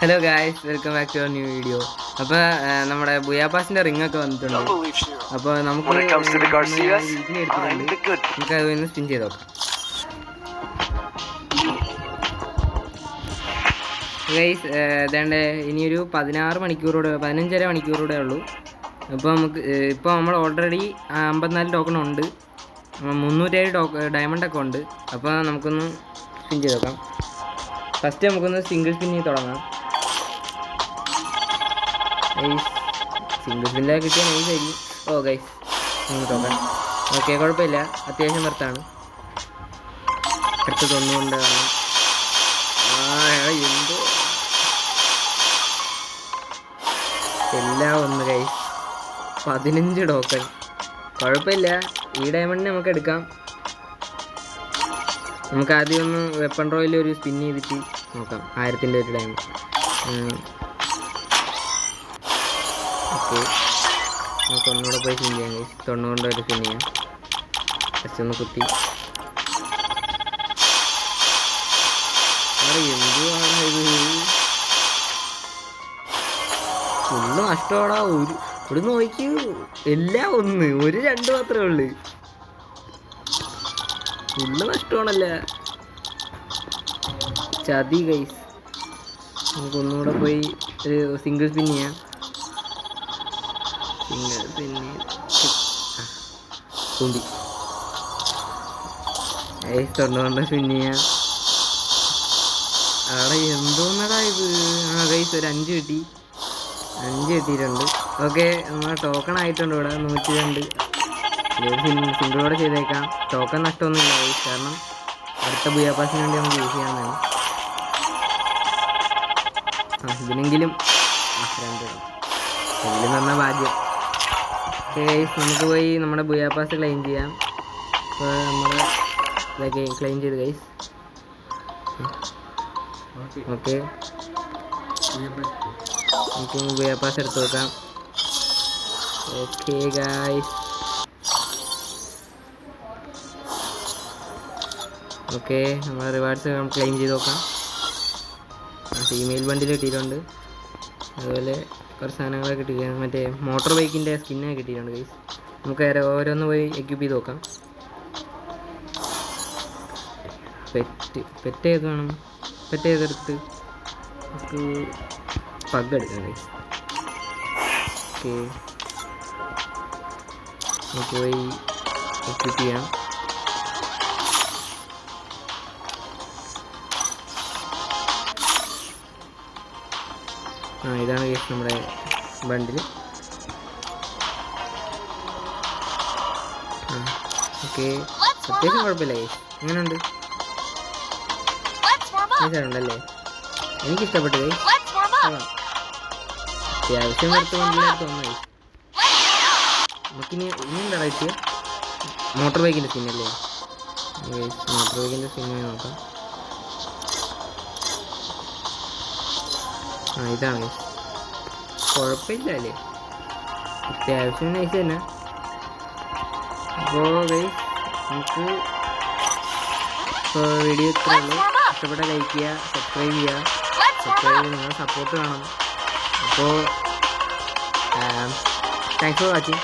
Hello guys welcome back to new video അപ്പോൾ നമ്മുടെ ബുയാപാസിന്റെ ring ഒക്കെ വന്നിട്ടുണ്ട്. അപ്പൊ അപ്പോൾ നമുക്ക്. നമുക്ക് അത് ഒന്ന് സ്പിൻ ചെയ്ത് നോക്കാം. ഗൈസ് ഏതാണ്ട് ഇനിയൊരു പതിനാറ് മണിക്കൂറോടെ പതിനഞ്ചര മണിക്കൂറോടെ ഉള്ളൂ. അപ്പോൾ നമുക്ക് ഇപ്പോൾ നമ്മൾ ഓൾറെഡി അമ്പത്തിനാല് ടോക്കൺ ഉണ്ട്. മുന്നൂറ്റേഴ് ടോക്ക് ഡയമണ്ട് ഒക്കെ ഉണ്ട്. അപ്പോൾ നമുക്കൊന്ന് സ്പിൻ ചെയ്ത് നോക്കാം. ഫസ്റ്റ് നമുക്കൊന്ന് സിംഗിൾ സ്പിൻ സ്പിന്നിൽ തുടങ്ങാം. സിംഗിൾ സ്പിന്നിൽ കിട്ടിയ നൈസ് ആയിരിക്കും. ഓ ഗൈസ് നോക്കാം. ഓക്കെ കുഴപ്പമില്ല. അത്യാവശ്യം വർത്താണ് അടുത്ത് തൊണ്ണൂണ്ട് എന്ത്? എല്ലാം ഒന്ന് കൈ പതിനഞ്ച് ടോക്കൺ കുഴപ്പമില്ല. ഈ ഡയമണ്ട് നമുക്ക് എടുക്കാം. നമുക്ക് ആദ്യം ഒന്ന് വെപ്പൺ റോയിൽ ഒരു സ്പിൻ ചെയ്തിട്ട് നോക്കാം. ആയിരത്തിന്റെ ഒരു ഡയമണ്ട് ഓക്കെ നമുക്ക് ഒന്നുകൂടെ പോയി സിം ചെയ്യാം ഗൈസ് തൊണ്ണൂറിന്റെ ഒരു സിം ചെയ്യാം. ജസ്റ്റ് ഒന്ന് കുത്തി. എന്തുവാണ് ഇത്? ഫുള്ള് നഷ്ടമാടാ ഒരു ഇവിടെ നോക്കി. എല്ലാം ഒന്ന്. ഒരു രണ്ട് മാത്രമേ ഉള്ളു. ഫുള്ള് നഷ്ടമാണല്ല? ചതി ഗൈസ് നമുക്ക് ഒന്നുകൂടെ പോയി ഒരു സിംഗിൾ സ്പിൻ പിന്നെ തുമ്പി ഗൈസ് തൊണ്ണൂറിന്റെ സ്പിൻ ചെയ്യാം അവിടെ എന്തോന്നടാ ഇത്? ആ കൈസ് ഒരു അഞ്ച് കിട്ടി. അഞ്ച് കിട്ടിയിട്ടുണ്ട്. ഓക്കെ നമ്മൾ ടോക്കൺ ആയിട്ടുണ്ട് ഇവിടെ നൂറ്റി രണ്ട്. സിംഗിൾ ചെയ്തേക്കാം. ടോക്കൺ നഷ്ടമൊന്നുമില്ല ഗൈസ് കാരണം അടുത്ത ബുയാപ്പാസിന് വേണ്ടി നമുക്ക് യൂസ് ചെയ്യാവുന്നതാണ് ആ ഇതിനെങ്കിലും ആ രണ്ട്. എങ്കിലും തന്ന ഭാഗ്യം. നമുക്ക് പോയി നമ്മുടെ ബുയാപ്പാസ് ക്ലെയിം ചെയ്യാം. അപ്പോൾ നമ്മൾ ഇതൊക്കെ ക്ലെയിം ചെയ്ത് ഗൈസ് ഓക്കെ നമുക്ക് ബുയാപ്പാസ് എടുത്ത് നോക്കാം ഓക്കെ ഗായ്സ് ഓക്കെ നമ്മൾ റിവാർഡ്സ് ക്ലെയിം ചെയ്ത് നോക്കാം ഫീമെയിൽ ബണ്ടിൽ കിട്ടിയിട്ടുണ്ട്. അതുപോലെ കുറച്ച് സാധനങ്ങളൊക്കെ കിട്ടിയിട്ടുണ്ട്. മറ്റേ മോട്ടോർ ബൈക്കിന്റെ സ്കിന്നൊക്കെ കിട്ടിയിട്ടുണ്ട് ഗൈസ് നമുക്ക് വേറെ ഓരോന്ന് പോയി എക്യൂപ്പ് ചെയ്ത് നോക്കാം. പെറ്റ് പെറ്റ് ഏത് വേണം? പെറ്റ് ഏതെടുത്ത് നമുക്ക് പഗ് എടുക്കാം ഗൈസ് ഓക്കെ നമുക്ക് പോയി എക്യൂപ്പ് ചെയ്യാം. ആ ഇതാണ് കേസ് നമ്മുടെ ബണ്ടിൽ ഓക്കെ അത്യാവശ്യം കുഴപ്പമില്ല കേസ് എങ്ങനെയുണ്ട് ഉണ്ടല്ലേ എനിക്ക് ഇഷ്ടപ്പെട്ടു കേസ് അത്യാവശ്യം വറുത്ത് കൊണ്ടില്ലാത്ത ഒന്നായി നമുക്കിനി ഇനി എന്താ റേറ്റ് മോട്ടോർ ബൈക്കിന്റെ സ്കിന്നല്ലേ മോട്ടോർ ബൈക്കിന്റെ സ്കിന്നെ നോക്കാം. ആ ഇതാണ്. കുഴപ്പമില്ല അല്ലേ അത്യാവശ്യം നൈസ് തന്നെ. അപ്പോൾ നമുക്ക് വീഡിയോ ഇത്രേ ഉള്ളൂ. ഇഷ്ടപ്പെട്ട ലൈക്ക് ചെയ്യുക സബ്സ്ക്രൈബ് ചെയ്യുക സബ്സ്ക്രൈബ് up. നിങ്ങളുടെ സപ്പോർട്ട് വേണം. അപ്പോൾ താങ്ക്സ് ഫോർ വാച്ചിങ്